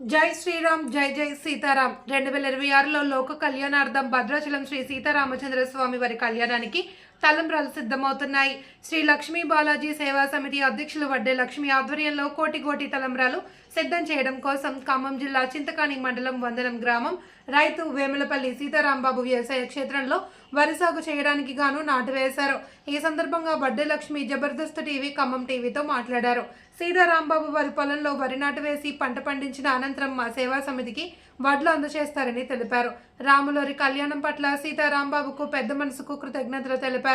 జై శ్రీరామ్ జై జై సీతారాం. రెండు వేల ఇరవై ఆరులో లోక కళ్యాణార్థం భద్రాచలం శ్రీ సీతారామచంద్ర స్వామి వారి కళ్యాణానికి తలంబ్రాలు సిద్ధమవుతున్నాయి. శ్రీ లక్ష్మీ బాలాజీ సేవా సమితి అధ్యక్షులు వడ్డే లక్ష్మి ఆధ్వర్యంలో కోటి కోటి తలంబ్రాలు సిద్ధం చేయడం కోసం ఖమ్మం జిల్లా చింతకాణి మండలం వందనం గ్రామం రైతు వేములపల్లి సీతారాంబాబు వ్యవసాయ క్షేత్రంలో వరి సాగు చేయడానికి గాను నాటు వేశారు. ఈ సందర్భంగా వడ్డే లక్ష్మి జబర్దస్త్ టీవీ ఖమ్మం టీవీతో మాట్లాడారు. సీతారాంబాబు వారి పొలంలో వరి నాటు వేసి పంట పండించిన అనంతరం మా సేవా సమితికి వడ్లు అందజేస్తారని తెలిపారు. రాములోరి కళ్యాణం పట్ల సీతారాంబాబుకు పెద్ద మనసుకు కృతజ్ఞతలు తెలిపారు.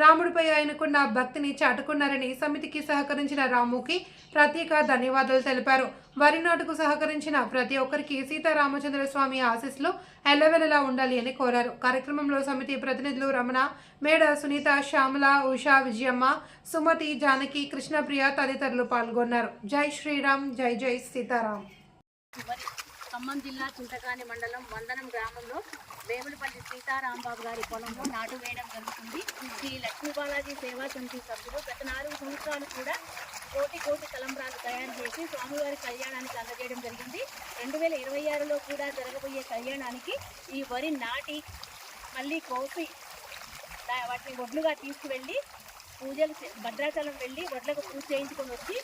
రాముడిపై ఆయనకున్న భక్తిని చాటుకున్నారని సమితికి సహకరించిన రాముకి ప్రత్యేక ధన్యవాదాలు తెలిపారు. వరి నాటుకు సహకరించిన ప్రతి ఒక్కరికి సీతారామచంద్ర స్వామి ఆశీస్సులు ఎల్లవెల్లలా ఉండాలి అని కోరారు. కార్యక్రమంలో సమితి ప్రతినిధులు రమణ మేడ సునీత శ్యామల ఉషా విజయమ్మ సుమతి జానకి కృష్ణప్రియ తదితరులు పాల్గొన్నారు. జై శ్రీరామ్ జై జై సీతారాం. ఖమ్మం జిల్లా చింతకాని మండలం వందనం గ్రామంలో వేములపల్లి సీతారాంబాబు గారి పొలంలో నాటు వేయడం జరుగుతుంది. శ్రీ లక్ష్మీ బాలాజీ సేవా సమితి సభ్యులు గత నాలుగు సంవత్సరాలు కూడా కోటి కోటి తలంబ్రాలు తయారు చేసి స్వామివారి కళ్యాణానికి అందజేయడం జరిగింది. రెండు వేల ఇరవై ఆరులో కూడా జరగబోయే కళ్యాణానికి ఈ వరి నాటి మళ్ళీ కోసి వాటిని వడ్లుగా తీసుకువెళ్ళి పూజలు భద్రాచలం వెళ్ళి వడ్లకు పూజ చేయించుకొని వచ్చి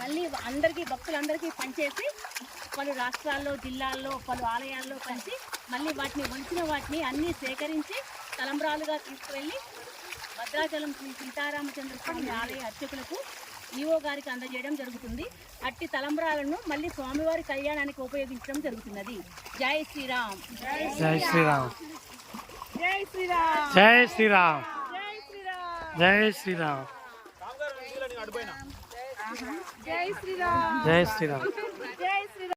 మళ్ళీ అందరికీ భక్తులందరికీ పంచేసి పలు రాష్ట్రాల్లో జిల్లాల్లో పలు ఆలయాల్లో పంచి మళ్ళీ వాటిని వంచిన వాటిని అన్నీ సేకరించి తలంబ్రాలుగా తీసుకువెళ్ళి భద్రాచలం శ్రీ సీతారామచంద్ర స్వామి ఆలయ అర్చకులకు ఈఓ గారికి అందజేయడం జరుగుతుంది. అట్టి తలంబ్రాలను మళ్ళీ స్వామివారి కళ్యాణానికి ఉపయోగించడం జరుగుతున్నది. జై శ్రీరామ్. జై శ్రీరామ్. జై శ్రీరామ్. జై శ్రీరామ్. జై శ్రీరామ్. జై శ్రీరామ్. జై శ్రీరామ్.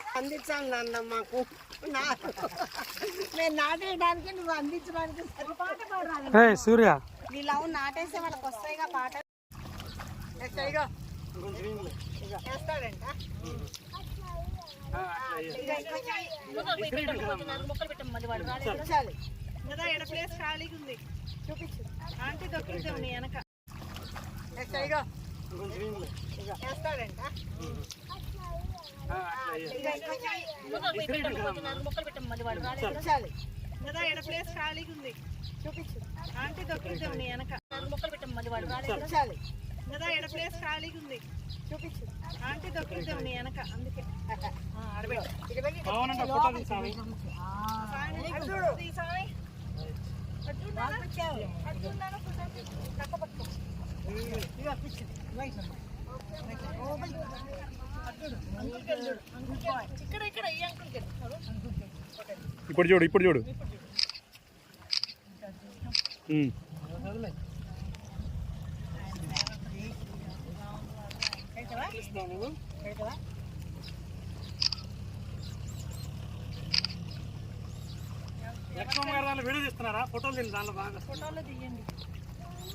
అందించాలి నాన్న మాకు నాకు నేను నాటేయడానికి నువ్వు అందించడానికి సూర్య. వీళ్ళు అవును నాటేసే వాళ్ళకి వస్తాయిగా పాట. వేస్తాడంట. మొక్కలు వాడు కదా ఎడ ప్లేస్ ఖాళీగా ఉంది చూపించు. ఆంటీ దొరికిద్దాం నీ వెనక. కదా ఇక్కడ ఉంది చూపించు అంటే దొక్కిద్దాం నీ వెనక మొక్కలు పెట్టాం మళ్ళీ వాడు రాలేదు కదా ఉంది చూపించు అంటే దొక్కిద్దాం నీ వెనక అందుకే అడుగుతున్నాను పక్క పక్క ఇప్పుడు చూడు ఇప్పుడు చూడు. లక్ష్మమ్మ గారు ఫోటోలు తీయండి దాంట్లో బాగా. ఫోటోలు తీయండి.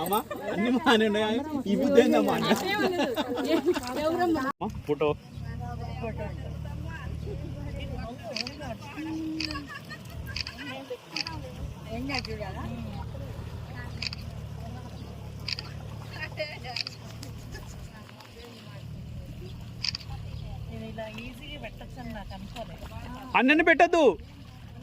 అమ్మా అన్ని మానే ఈ బుద్ధి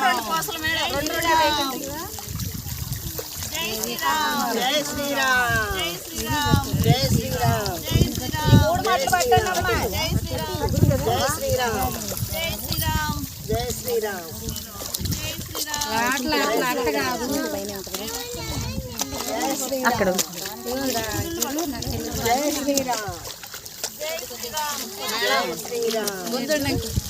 రెండు రెండు గారు మీరు ఒక నిమిషాలు నడవండి. పని చేసా రెండు రెండు కోసలు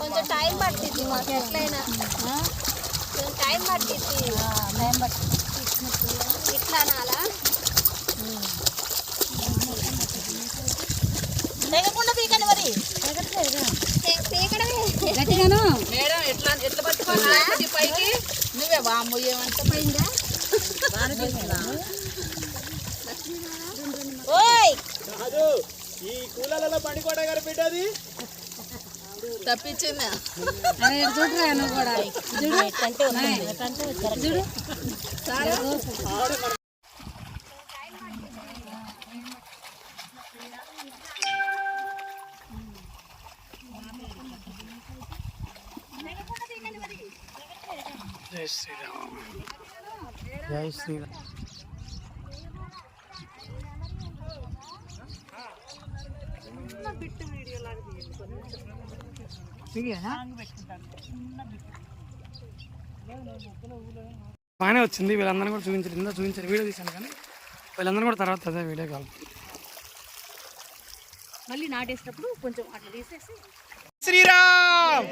కొంచెం టైం పట్టింది మాకు ఎట్లయినా. కొంచెం టైం పట్టింది టైం పట్టింది ఇట్లా మరి. గట్టిగాను? మేడం ఎట్లా ఎట్లా పట్టుకోవాలి? పైకి? నువ్వే వాము ఏమంటే పోయిందా ఓయ్! కూలలో బండి కోట గారు పెట్టేది? తప్పించిందా? అరే చూడరా నువ్వు కూడా. చూడు. చూడు. జై శ్రీరామ్. జై శ్రీరామ్. బాగానే వచ్చింది. వీళ్ళందరినీ కూడా చూపించారు. ఇందా చూపించారు. వీడియో తీశాను కానీ వీళ్ళందరూ కూడా తర్వాత అదే వీడియో కాల్ మళ్ళీ నాటేసేటప్పుడు కొంచెం అట్లా తీసేసి శ్రీరామ్!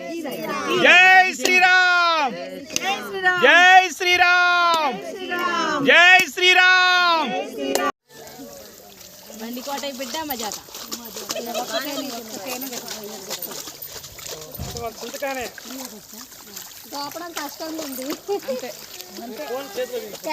జై శ్రీరామ్. జై శ్రీరామ్! జై శ్రీరామ్. బండి కోట బిడ్డ మజాక. చింతకానే దోపడం కష్టంగా ఉంది.